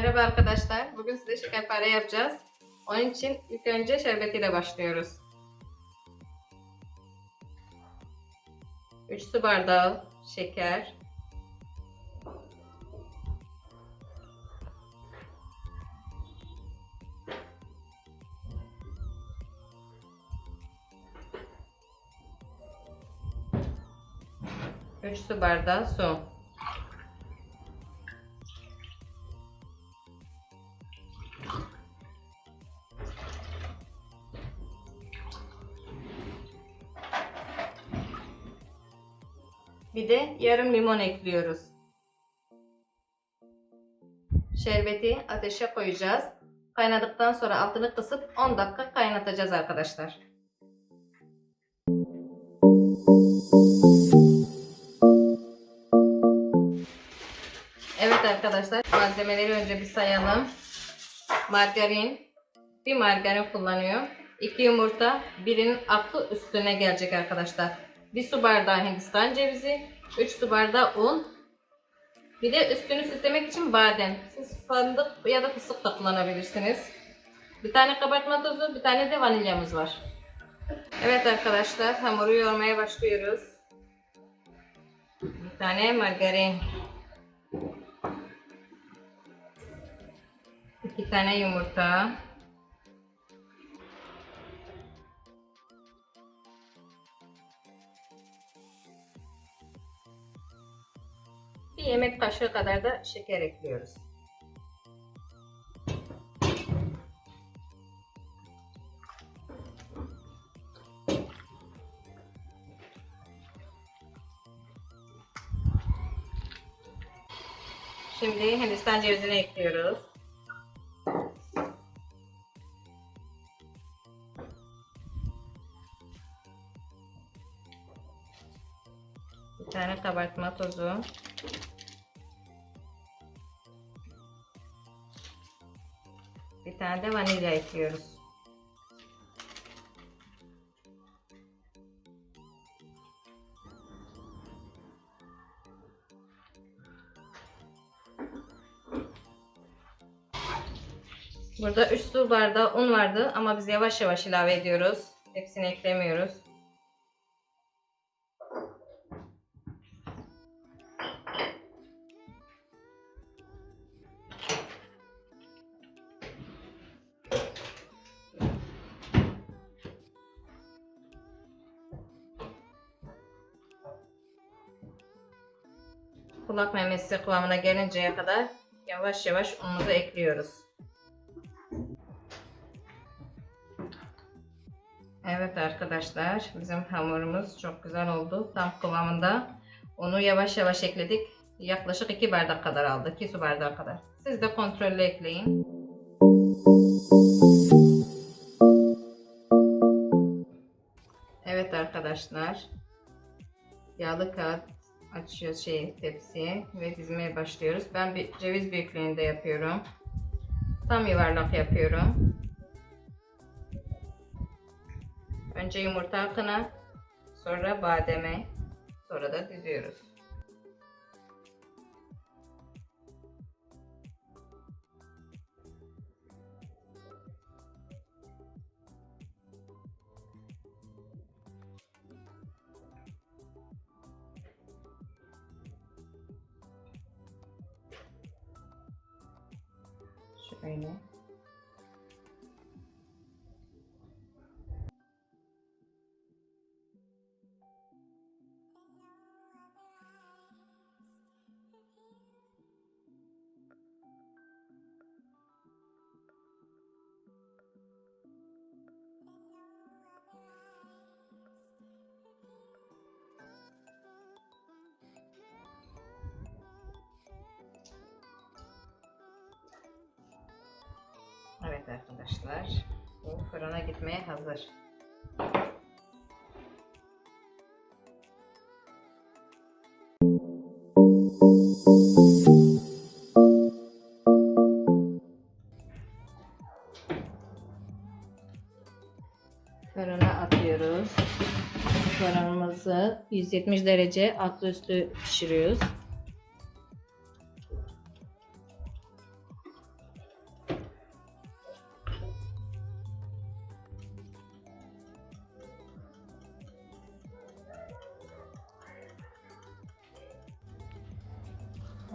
Merhaba arkadaşlar. Bugün size şekerpare yapacağız. Onun için ilk önce şerbetiyle başlıyoruz. 3 su bardağı şeker. Üç su bardağı su. Bir de yarım limon ekliyoruz. Şerbeti ateşe koyacağız. Kaynadıktan sonra altını kısıp 10 dakika kaynatacağız arkadaşlar. Evet arkadaşlar malzemeleri önce bir sayalım. Margarin, bir margarin kullanıyor. 2 yumurta, birinin aklı üstüne gelecek arkadaşlar. 1 su bardağı hindistan cevizi, 3 su bardağı un. Bir de üstünü süslemek için badem. Siz fındık ya da fıstık da kullanabilirsiniz. Bir tane kabartma tozu, bir tane de vanilyamız var. Evet arkadaşlar hamuru yoğurmaya başlıyoruz. Bir tane margarin. İki tane yumurta. Kaşığı kadar da şeker ekliyoruz. Şimdi Hindistan cevizini ekliyoruz. Bir tane kabartma tozu. Bir tane de vanilya ekliyoruz. Burada 3 su bardağı un vardı ama biz yavaş yavaş ilave ediyoruz. Hepsini eklemiyoruz. Kulak memesi kıvamına gelinceye kadar yavaş yavaş unumuzu ekliyoruz. Evet arkadaşlar bizim hamurumuz çok güzel oldu. Tam kıvamında. Unu yavaş yavaş ekledik. Yaklaşık 2 bardak kadar aldı. 2 su bardağı kadar. Siz de kontrollü ekleyin. Evet arkadaşlar. Yağlı kağıt açıyoruz şey tepsiye ve dizmeye başlıyoruz. Ben bir ceviz büyüklüğünde yapıyorum. Tam yuvarlak yapıyorum. Önce yumurta akına, sonra bademe, sonra da diziyoruz. Right now. Arkadaşlar. Bu fırına gitmeye hazır. Fırına atıyoruz. Fırınımızı 170 derece altı üstü pişiriyoruz.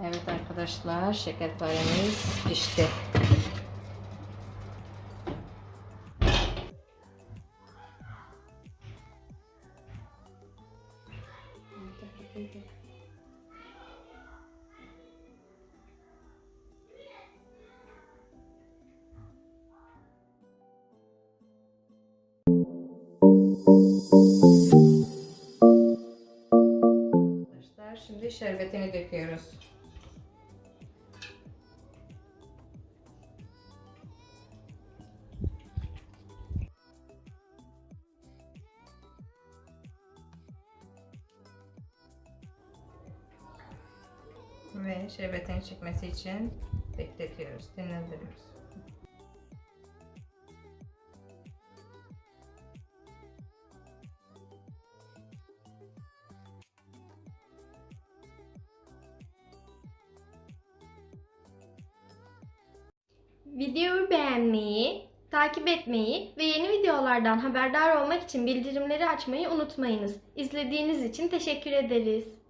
Evet arkadaşlar şekerparemiz pişti. Arkadaşlar şimdi şerbetini döküyoruz. Ve şerbetin çıkması için bekletiyoruz, dinlendiriyoruz. Videoyu beğenmeyi, takip etmeyi ve yeni videolardan haberdar olmak için bildirimleri açmayı unutmayınız. İzlediğiniz için teşekkür ederiz.